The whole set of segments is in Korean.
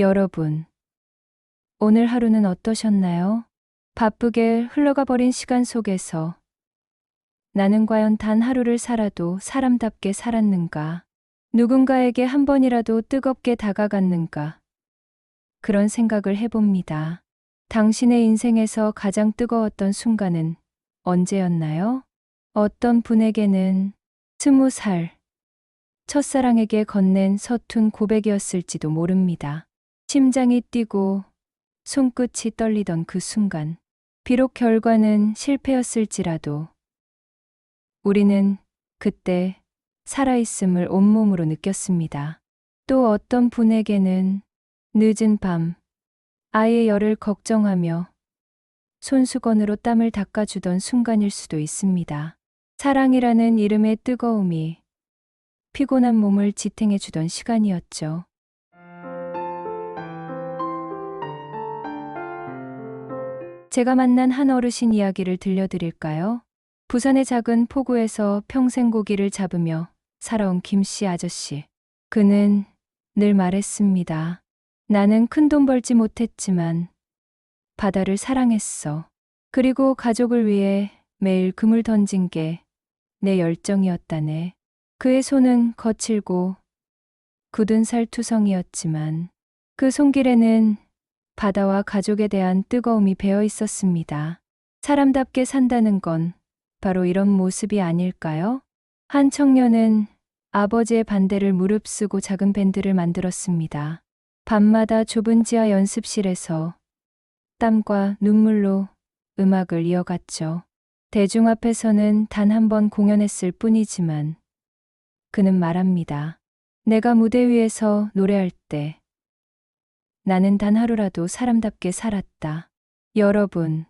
여러분, 오늘 하루는 어떠셨나요? 바쁘게 흘러가 버린 시간 속에서 나는 과연 단 하루를 살아도 사람답게 살았는가? 누군가에게 한 번이라도 뜨겁게 다가갔는가? 그런 생각을 해봅니다. 당신의 인생에서 가장 뜨거웠던 순간은 언제였나요? 어떤 분에게는 스무 살, 첫사랑에게 건넨 서툰 고백이었을지도 모릅니다. 심장이 뛰고 손끝이 떨리던 그 순간. 비록 결과는 실패였을지라도 우리는 그때 살아있음을 온몸으로 느꼈습니다. 또 어떤 분에게는 늦은 밤 아이의 열을 걱정하며 손수건으로 땀을 닦아주던 순간일 수도 있습니다. 사랑이라는 이름의 뜨거움이 피곤한 몸을 지탱해주던 시간이었죠. 제가 만난 한 어르신 이야기를 들려드릴까요? 부산의 작은 포구에서 평생 고기를 잡으며 살아온 김씨 아저씨. 그는 늘 말했습니다. 나는 큰 돈 벌지 못했지만 바다를 사랑했어. 그리고 가족을 위해 매일 금을 던진 게 내 열정이었다네. 그의 손은 거칠고 굳은 살투성이었지만 그 손길에는 바다와 가족에 대한 뜨거움이 배어 있었습니다. 사람답게 산다는 건 바로 이런 모습이 아닐까요? 한 청년은 아버지의 반대를 무릅쓰고 작은 밴드를 만들었습니다. 밤마다 좁은 지하 연습실에서 땀과 눈물로 음악을 이어갔죠. 대중 앞에서는 단 한 번 공연했을 뿐이지만 그는 말합니다. 내가 무대 위에서 노래할 때 나는 단 하루라도 사람답게 살았다. 여러분,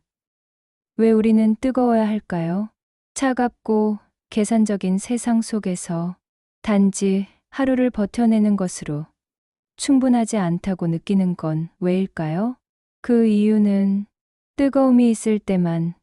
왜 우리는 뜨거워야 할까요? 차갑고 계산적인 세상 속에서 단지 하루를 버텨내는 것으로 충분하지 않다고 느끼는 건 왜일까요? 그 이유는 뜨거움이 있을 때만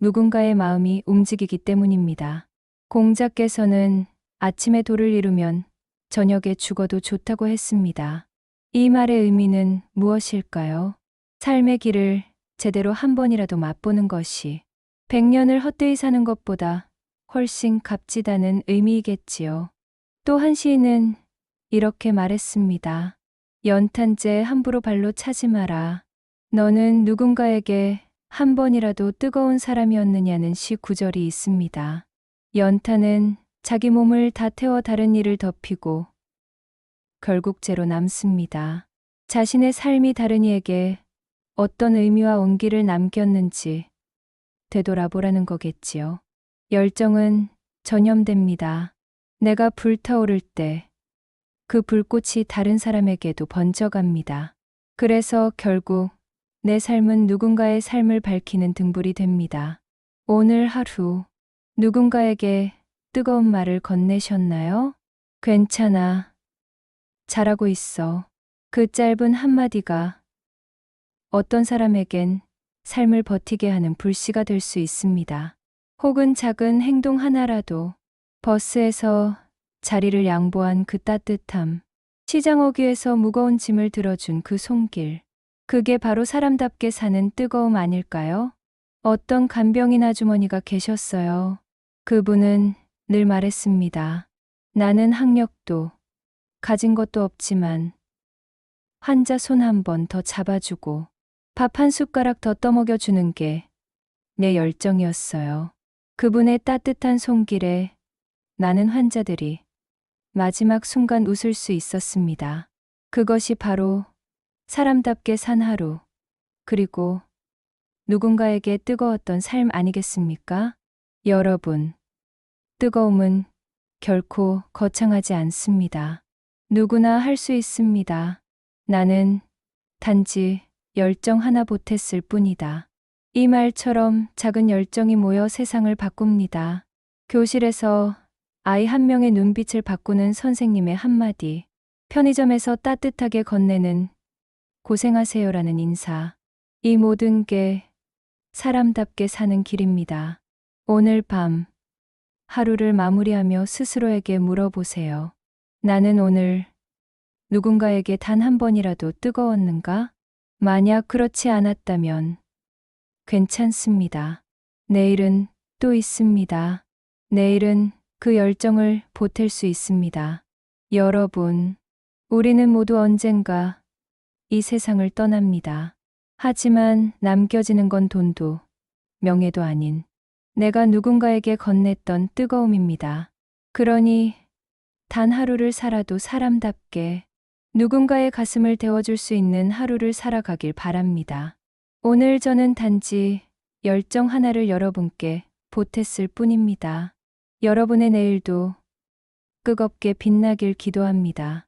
누군가의 마음이 움직이기 때문입니다. 공자께서는 아침에 돌을 이루면 저녁에 죽어도 좋다고 했습니다. 이 말의 의미는 무엇일까요? 삶의 길을 제대로 한 번이라도 맛보는 것이 백년을 헛되이 사는 것보다 훨씬 값지다는 의미이겠지요. 또 한 시인은 이렇게 말했습니다. 연탄재 함부로 발로 차지 마라. 너는 누군가에게 한 번이라도 뜨거운 사람이었느냐는 시 구절이 있습니다. 연탄은 자기 몸을 다 태워 다른 일을 덮이고 결국 죄로 남습니다. 자신의 삶이 다른 이에게 어떤 의미와 온기를 남겼는지 되돌아보라는 거겠지요. 열정은 전염됩니다. 내가 불타오를 때 그 불꽃이 다른 사람에게도 번져갑니다. 그래서 결국 내 삶은 누군가의 삶을 밝히는 등불이 됩니다. 오늘 하루 누군가에게 뜨거운 말을 건네셨나요? 괜찮아. 잘하고 있어. 그 짧은 한마디가 어떤 사람에겐 삶을 버티게 하는 불씨가 될 수 있습니다. 혹은 작은 행동 하나라도 버스에서 자리를 양보한 그 따뜻함, 시장 어귀에서 무거운 짐을 들어준 그 손길, 그게 바로 사람답게 사는 뜨거움 아닐까요? 어떤 간병인 아주머니가 계셨어요. 그분은 늘 말했습니다. 나는 학력도 가진 것도 없지만 환자 손 한 번 더 잡아주고 밥 한 숟가락 더 떠먹여 주는 게 내 열정이었어요. 그분의 따뜻한 손길에 나는 환자들이 마지막 순간 웃을 수 있었습니다. 그것이 바로 사람답게 산 하루, 그리고 누군가에게 뜨거웠던 삶 아니겠습니까? 여러분, 뜨거움은 결코 거창하지 않습니다. 누구나 할 수 있습니다. 나는 단지 열정 하나 보탰을 뿐이다. 이 말처럼 작은 열정이 모여 세상을 바꿉니다. 교실에서 아이 한 명의 눈빛을 바꾸는 선생님의 한마디, 편의점에서 따뜻하게 건네는 고생하세요라는 인사. 이 모든 게 사람답게 사는 길입니다. 오늘 밤 하루를 마무리하며 스스로에게 물어보세요. 나는 오늘 누군가에게 단 한 번이라도 뜨거웠는가? 만약 그렇지 않았다면 괜찮습니다. 내일은 또 있습니다. 내일은 그 열정을 보탤 수 있습니다. 여러분, 우리는 모두 언젠가 이 세상을 떠납니다. 하지만 남겨지는 건 돈도 명예도 아닌 내가 누군가에게 건넸던 뜨거움입니다. 그러니 단 하루를 살아도 사람답게 누군가의 가슴을 데워줄 수 있는 하루를 살아가길 바랍니다. 오늘 저는 단지 열정 하나를 여러분께 보탰을 뿐입니다. 여러분의 내일도 뜨겁게 빛나길 기도합니다.